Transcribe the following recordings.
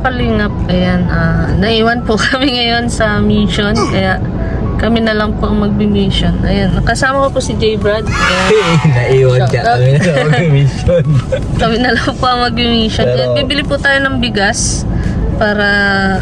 kalingap, ayan, ah, naiwan po kami ngayon sa mission, kaya kami na lang po ang magbi-mission. Ayan, kasama ko po si J. Brad. Naiwan ka kami na mag-mission. kami na lang po ang magbi-mission. Pero- bibili po tayo ng bigas para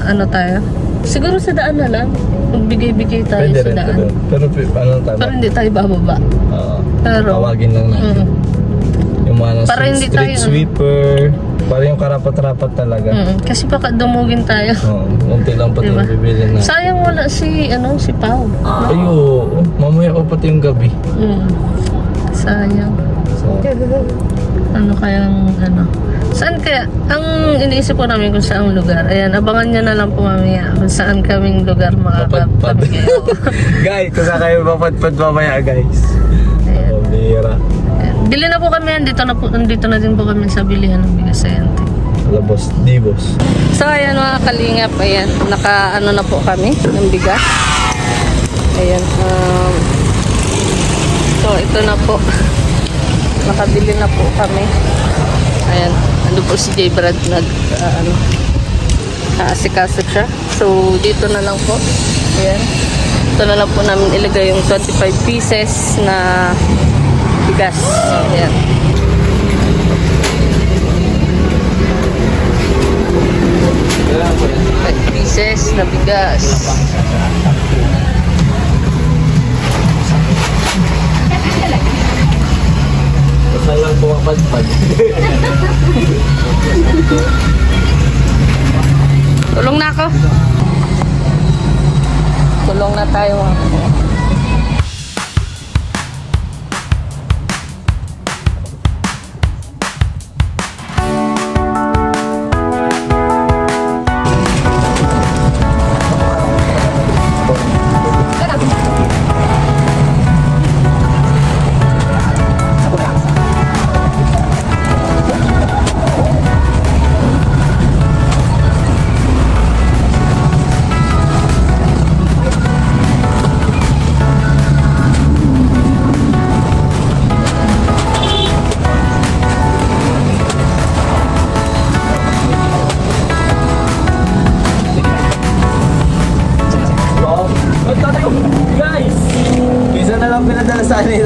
ano tayo. Siguro sa daan na lang. Magbigay-bigay tayo Pwede sa rin daan. pero, pero ano tama? Pero hindi tayo bababa. Oo. Pero, Tawagin lang natin. mm, Yung mga Para hindi street tayo- sweeper. Para yung karapat-rapat talaga. mm, kasi baka dumugin tayo. Oo. Unti lang pati Diba? yung bibili na. Sayang wala si, ano, si Pau. Ay, oo. Mamaya ko pati yung gabi. Mm. Sayang. So, Ano kayang, ano. Saan kaya? Ang iniisip ko namin kung saang lugar. Ayan, abangan nyo na lang po mamaya kung saan kaming lugar Papadpad. makakapamigay. guys, kung saan kayo mapadpad mamaya, guys. Bili na po kami, dito na, po, dito na din po kami sa bilihan ng bigas. Ayan. Labos, di boss. So ayan mga kalingap, ayan, naka ano na po kami ng bigas. Ayan, um, so ito na po. Nakabili na po kami. Ayan, ano po si J. Brad nag, ah, ano, aasikaso siya. So dito na lang po. Ayan. Ito na lang po namin ilagay yung 25 pieces na bigas. Ayan. Five pieces na bigas. Basta lang pumapadpad. Tulong na ako. Tulong na tayo. Wow.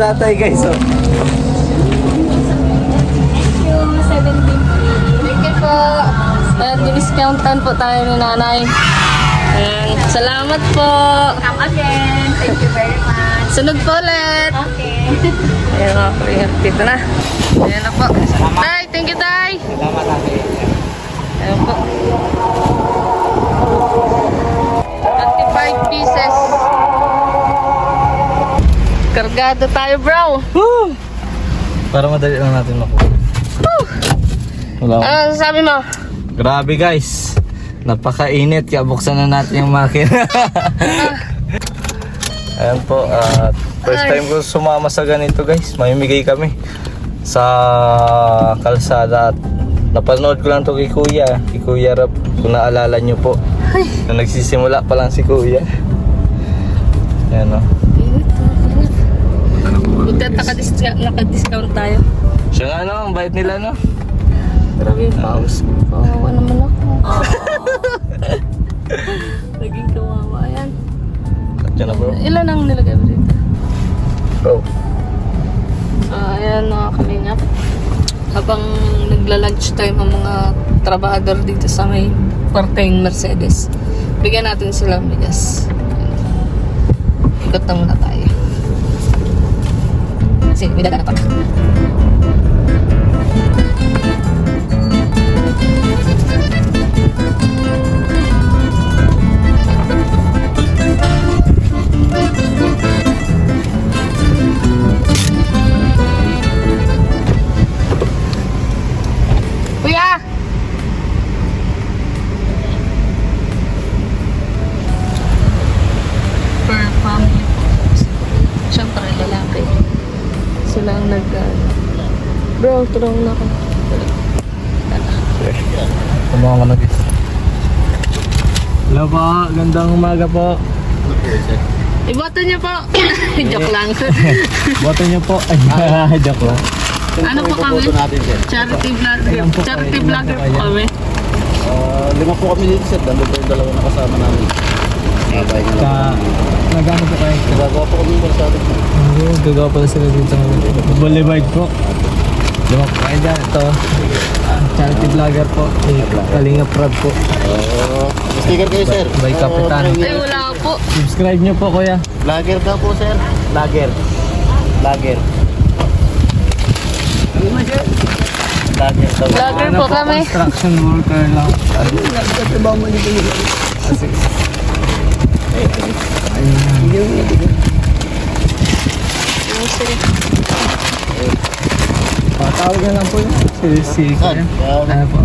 Tatay, guys. Oh. Thank you po. Ayan, diniscountan po tayo ni nanay. Ayan, salamat po. Come again. Thank you very much. Sunod po ulit. Okay. Ayan mga kuya, dito na. Ayan na po. Tay, thank you tay. Salamat, tatay. Kargado tayo bro. Woo! Para madali lang natin makuha. Wala akong- Ano sabi mo? Grabe guys. Napakainit kaya buksan na natin yung makina. Ayan po, at first time ko sumama sa ganito guys. Mamimigay kami sa kalsada at napanood ko lang to kay Kuya. Kay Kuya Rap, kung naalala nyo po. Na nagsisimula pa lang si Kuya. Ayan o. Buti at nakadiscount, nakadiscount tayo. Siya nga no, ang bait nila no. Grabe yung paus. Kawawa naman ako. Naging kawawa. Ayan. At yan na bro. Ilan ang nilagay mo dito? Bro. So, ayan mga kalingap. Habang nagla-lunch time ang mga trabahador dito sa may parteng Mercedes, bigyan natin sila ng bigas. Ikot na muna tayo. Kasi may dala na pa. Bro, tulong na ako. Tumuha ka na dito. Hello po, gandang umaga po. Iboto niyo po! Joke lang. Boto niyo po. Ay, joke lang. ano po kami? Charity vlogger. Charity vlogger po kami. Ah, lima po kami dito sir. Dalo po yung dalawa na kasama namin. Sabay na lang. Nagano po kayo? Nagagawa po kami yung barsado po. Oo, gagawa pala sila dito Boulevard po. Diba po kayo dyan? Ito, charity vlogger po. Si Kalinga Prab po. Oo. Sticker kayo sir. By Kapitan. Ay, wala po. Subscribe nyo po kuya. Vlogger daw po sir. Vlogger. Vlogger. Vlogger daw. Vlogger po kami. Construction worker lang. Patawag na lang po yun. Si, si Saan? kuya. Um, Ano po?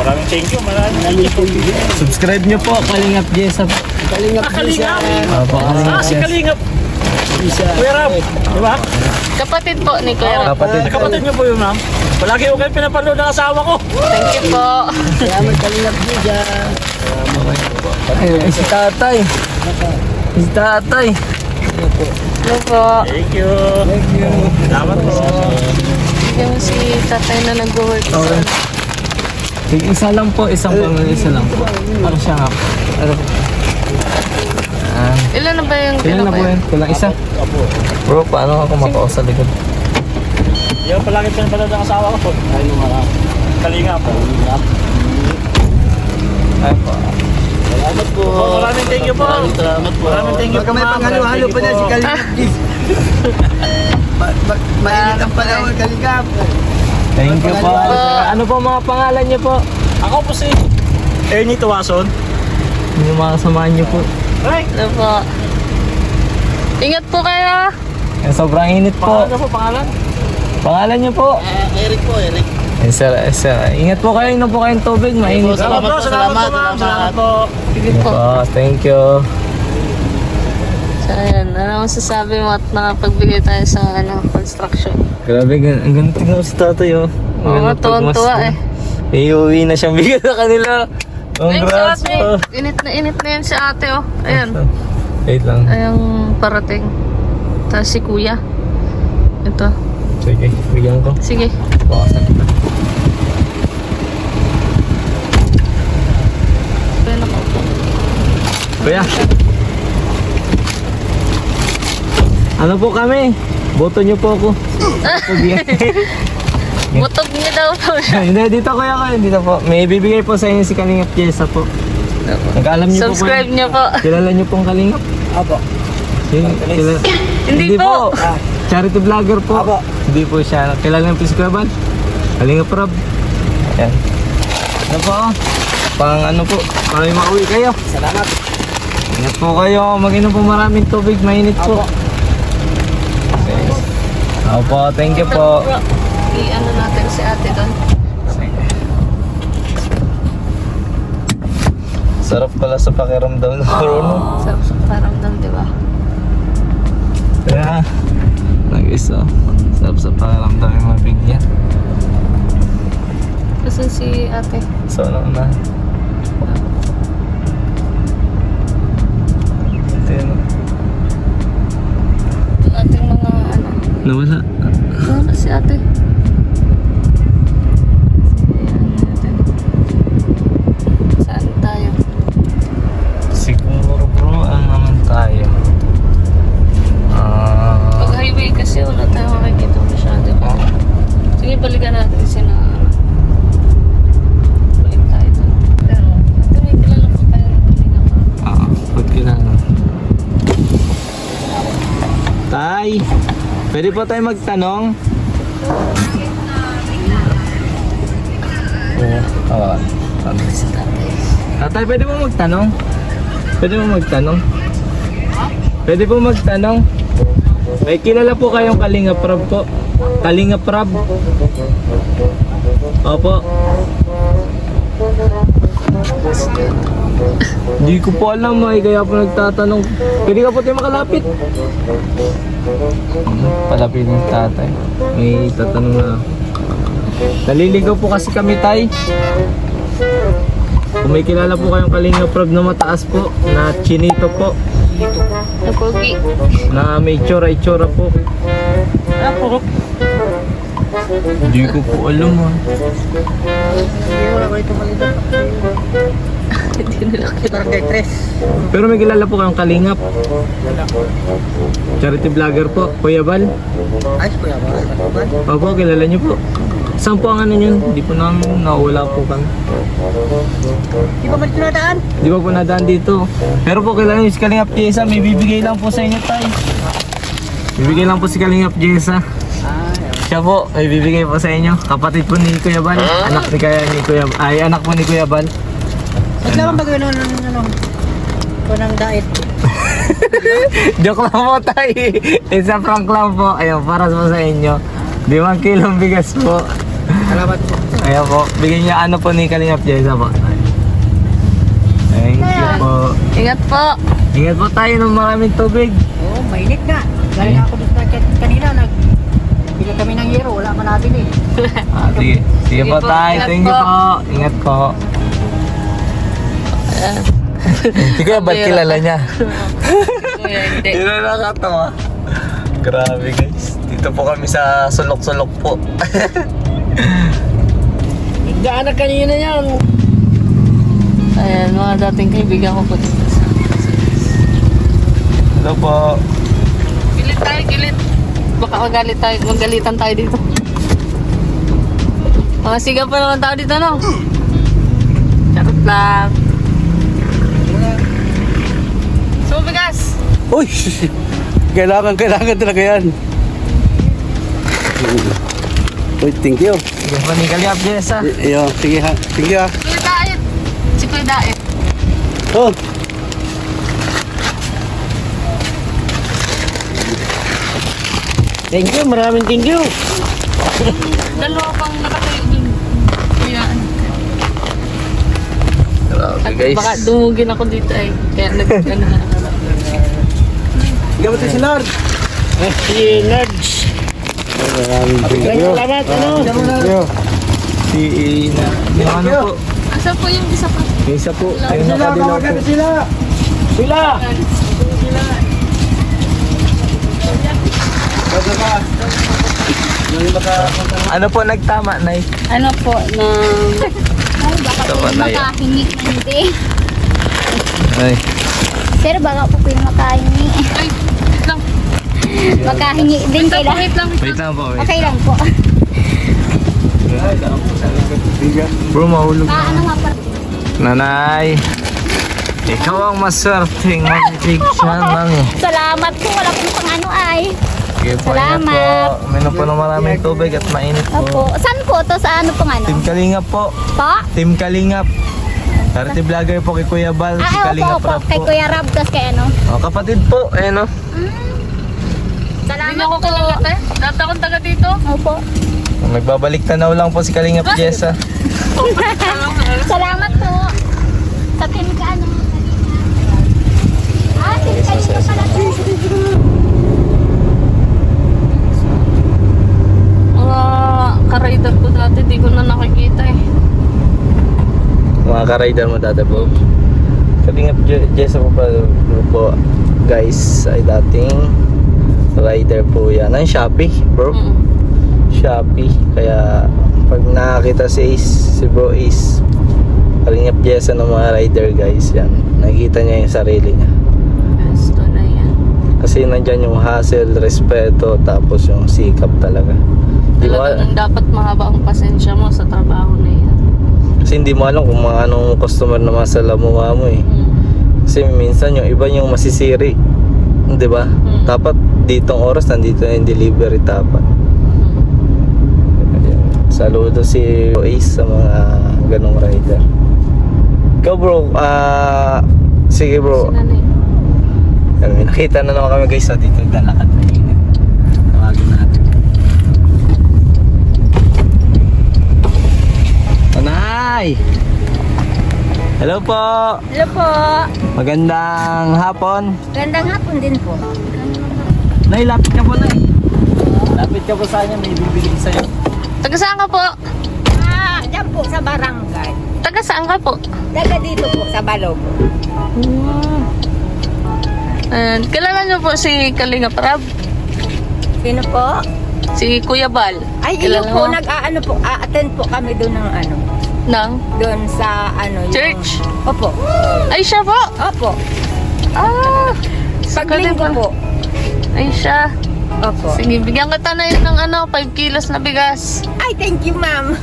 Maraming thank you. Maraming thank you. Subscribe nyo po, Kalingap Jessa po. Kalingap Kalingap. Opo, Kalingap Jessa. Kalingap. Kuya Ram, di ba? Kapatid po ni Kuya Rob. Kapatid po. Kapatid niyo po yun, ma'am. Palagi ko kayo pinapanood ng asawa ko. Thank you po. Salamat Kalingap Jessa. Ay, si tatay. Si tatay. Hello po. Thank you. Thank you. Salamat po. Yung si tatay na nag-work. Okay. Sige, isa lang po, isang pamilya, isa lang po. Ano siya nga? Ano po? Ah, Ilan na ba yung ilan na po yun? Kulang isa? Bro, paano ako makao sa likod? Yan palagi pinapanood ng asawa ko. Ay, mga Kalingap. Ay po. Salamat po. Maraming thank you po. Maraming salamat po. Maraming thank you po. may panghalo-halo pa na si Kalingap Gis. Mainit ang panahon, Kalingap. Thank you po. Ano po mga pangalan niyo po? Ako po si Ernie Tuwason. Yung mga samahan niyo po. Right. Hello po. Ingat po kayo. Eh, sobrang init po. Ano po pangalan? Pangalan niyo po? Eric po, Eric. Eh, sir, eh, sir. Ingat po kayo, inom po kayong tubig. Mainit. Salamat po, salamat, salamat, salamat po. Sige po. Oh, thank you. So, ayan. Ano masasabi mo at nakapagbigay tayo sa ano, construction? Grabe, gan ang ganda tingnan ko si tatay, oh. Ang Oo tuwang-tuwa pagmas- eh. Iuwi na siyang bigyan sa kanila. Congrats ate. po. Init na init na yan si ate, oh. Ayan. Wait lang. Ayang parating. Tapos si kuya. Ito. Sige, bigyan ko. Sige. Bukasan kita. Kaya nakaupo. Kuya. Ano po kami? Boto niyo po ako. Butog niya daw po siya. Hindi, dito kuya ko. Dito po. May bibigay po sa inyo si Kalingap Jessa po. Nag-alam niyo po Subscribe po. niyo po. Kilala niyo pong Kalingap? Apo. Kilala? Hindi po. Charity vlogger po. Hindi po siya. Kilala niyo po si Kuya Bal? Kalingap Rob. Ayan. Ano po? Pang ano po? Para may makauwi kayo. Salamat. Ingat po kayo. Mag-inom po maraming tubig. Mainit po. Okay. Opo, thank you po. I-ano natin si ate doon. Sarap pala sa pakiramdam ng Bruno. Sarap sa paramdam, di ba? Kaya, nag-isa. Sarap sa pakiramdam yung mabigyan. Kasi si ate. So, ano na? Nawala. Ano si ate? Pwede po tayo magtanong? ah, ano? Tatay, pwede mo magtanong? Pwede mo magtanong? Pwede po magtanong? May kilala po kayong Kalinga Prab po? Kalinga Prab? Opo. Hindi ko po alam ay kaya po nagtatanong. Pwede ka po tayo makalapit. Palapit ng tatay. May tatanong na. Naliligaw po kasi kami tay. Kung may kilala po kayong Kalinga Prab na mataas po, na chinito po, Napogi. na may itsura-itsura po. Ah, po. Hindi ko po alam ah. Pero may kilala po kayong kalingap. Charity vlogger po, Kuya Bal. Ayos kuya ba? Opo, kilala niyo po. Saan po ang ano yun? Hindi po namin nawala po kami. Di ba mali tunadaan? Di ba po nadaan dito? Pero po kilala niyo si Kalingap Jessa, may bibigay lang po sa inyo tayo. Bibigay lang po si Kalingap Jessa. Siya po, may bibigay po sa inyo. Kapatid po ni Kuya Bal. Anak ni kaya ni Kuya ay anak po ni Kuya Bal. Ba't naman ba gawin ng ano? Ito ng diet. Joke lang po tayo. Isa prank lang po. Ayun, para po sa inyo. Limang kilong bigas po. Salamat po. Ayan po. Bigyan niya ano po ni Kalingap Jessa po. Thank you po. Ingat po. Ingat po tayo ng maraming tubig. Oo, oh, mainit nga. Galing ako dito kan- kanina, nag... Bigyan kami ng hero, wala pa natin eh. Ah, sige. Sige po po, tayo. Thank you po. Ingat po. Hindi ko ba't kilala niya? Kuya, hindi. Hindi na nakatawa. Grabe guys. Dito po kami sa sulok-sulok po. Nagdaanak kanina yan. Ayan, mga dating kaibigan ko po dito. Hello po. Gilit tayo, gilit. Baka magalit tayo, magalitan tayo dito. Mga siga pa naman tao dito, no? Charot lang. Uy! Kailangan, kailangan talaga yan. Uy, thank you. Sige po ni Kalingap Jessa. Iyo, sige ha. Thank you ha. Kuya Daet! Si Kuya Daet. Oh, Thank you, maraming thank you. Dalawa pang nakatayo dun. Kuya, ano. Grabe guys. baka dumugin ako dito ay. Kaya nag ano na. Gamit si Lord. Eh, si Nerds. Maraming. Salamat, ano? Thank you. Si na, yung ano po. Asa po yung isa pa? Yung isa po. Ayun nakadilaw po. sila. Sila. Ano po nagtama, Nay? Ano po, na... Ay, baka po na makahingi na hindi. Ay. Sir, baka po po yung makahingi. Ay, wait lang. Makahingi din Wait lang, kailangan. wait lang. Wait lang po, wait. Okay lang po. Bro, mahulog. Ah, ano nga pa? Nanay. Ikaw ang maswerteng siya ng... Salamat po. Wala pong pang ano ay. Sige po, Salamat. po. Uminom po ng maraming tubig at mainit Opo. po. Saan po to? Sa ano pong ano? Team Kalingap po. Po? Team Kalingap. Charity vlogger po kay Kuya Bal. Si Ah, opo, Kalingap opo. Rap Kay po. Kuya Rab, tas kay ano? Oh, kapatid po. Ayan o. Hindi Salamat niyo ako po. kilala, te. Dati akong taga dito. Opo. Magbabalik tanaw lang po si Kalingap Jessa. Salamat po. Sa team ka ano? Ah, team ka dito pala to. Mga ka-rider ko dati, di ko na nakikita eh. Mga ka-rider mo dati po. Kalingap Je- Jessa po pa po. Guys, ay dating rider po yan. Ang Shopee, bro. Mm. Shopee. Kaya pag nakakita si Ace, si Bro Ace, kalingap Jessa ng mga rider guys, yan. Nakikita niya yung sarili niya. Pesto na yan. Kasi nandyan yung hassle, respeto, tapos yung sikap talaga. Di Talagang dapat mahaba ang pasensya mo sa trabaho na yan. Kasi hindi mo alam kung mga anong customer na masalamuha mo eh. Mm. Kasi minsan yung iba yung masisiri. Di ba? Mm. Dapat ditong oras nandito na yung delivery dapat. Ayan. Saludo si Ace sa mga ganong rider. Ikaw bro, ah sige bro. May nakita na naman kami guys sa dito naglalakad na init. Tawagin natin. Tanay! Hello po! Hello po. Magandang hapon. Gandang hapon din po. Nay, lapit ka po, Nay. Lapit ka po sa kanya, may bibigay sa'yo. Taga saan ka po? Ah, dyan po sa barangay. Taga saan ka po? Daga dito po sa Balog. And kilala niyo po si Kalinga Prab? Sino po? Si Kuya Bal. Ay, iyo Kilala po, nag-aano po, a-attend po kami doon ng ano, Nang? doon sa ano. yung- Church? Opo. Ay, siya po. Opo. Ah! Paglinggo po. Ay, siya. Opo. Sige, bigyan kita na yun ng ano, 5 kilos na bigas. Ay, thank you, ma'am.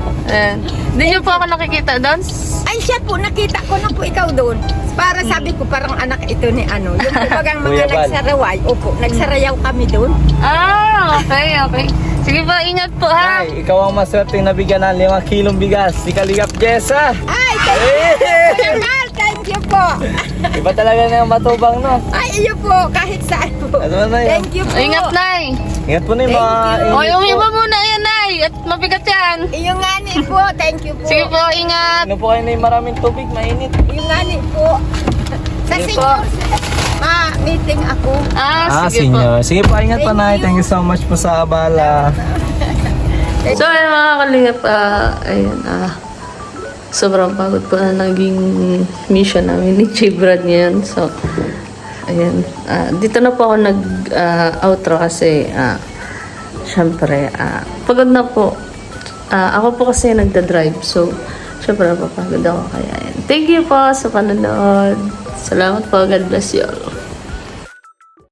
Hindi niyo po ako nakikita doon? Ay, siya po, nakita ko na po ikaw doon. Para sabi ko, parang anak ito ni ano. Yung kumbagang Kuya mga Bal. nagsaraway. Opo, nagsarayaw kami doon. Ah, okay, okay. Sige po, ingat po ha. Nay, ikaw ang maswerte na bigyan ng 5 kilong bigas. Si Kalingap Jessa. Ay, thank you, Eh! Kuya Mal. Thank you po. Iba talaga na yung matubang, no? Ay, iyo po, kahit saan po. Ano na yun? Thank you po. Ingat, Nay. Ingat po na yung mga Thank you. O, yung po. iba muna yan, Nay. At mabigat yan. Yung ngani po, thank you po. Sige po, ingat. Ano po kayo na yung maraming tubig, mainit. Yung ngani po. Sa Sige senior, ma, meeting ako. Ah, Ah, sige po. senior. Sige po, ingat pa Thank na. you. Thank you so much po sa abala. So, ayun mga kalingap, ah, ayun, ah, sobrang pagod po na naging mission namin ni J. Brad ngayon. So, ayun, ah, dito na po ako nag-outro kasi, ah, syempre, ah, pagod na po. Ah, ako po kasi nagda-drive, so, syempre napapagod ako. Kaya, ayun. Thank you po sa panonood. Salamat po. God bless you all.